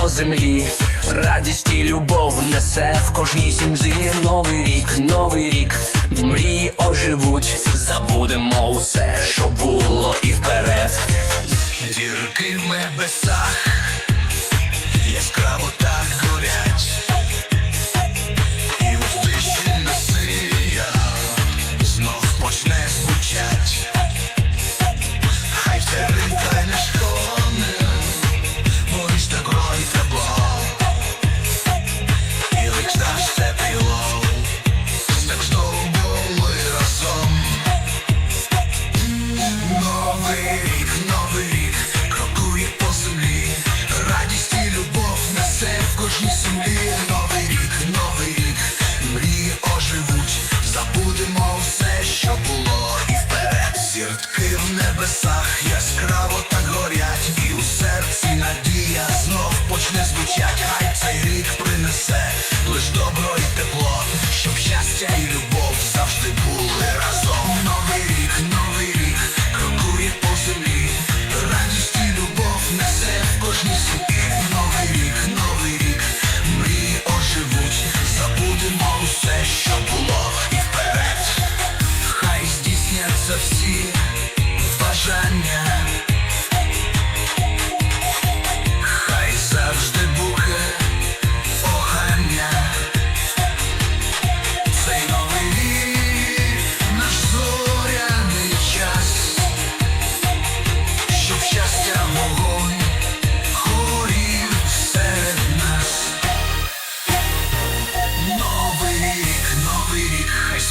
по землі, радість і любов несе в кожній сім'ї. Новий рік, новий рік, мрії оживуть, забудемо усе. небесах яскраво так горять, і у серці надія знов почне звучать.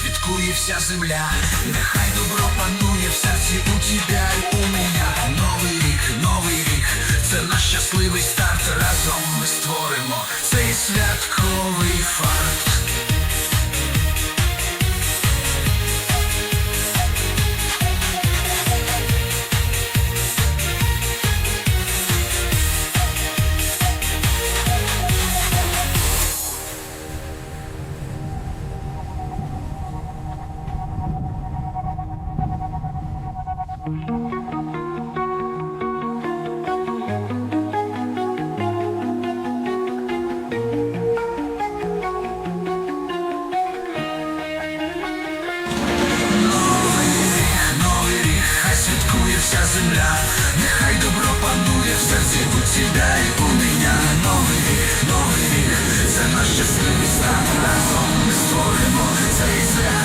Цвіткує вся земля, нехай добро панує в серці у тебя і у меня. Новий рік, новий рік, це наш щасливий старт. Разом ми створимо цей святковий фар. Щасливі стати разом ми створимо цей свят.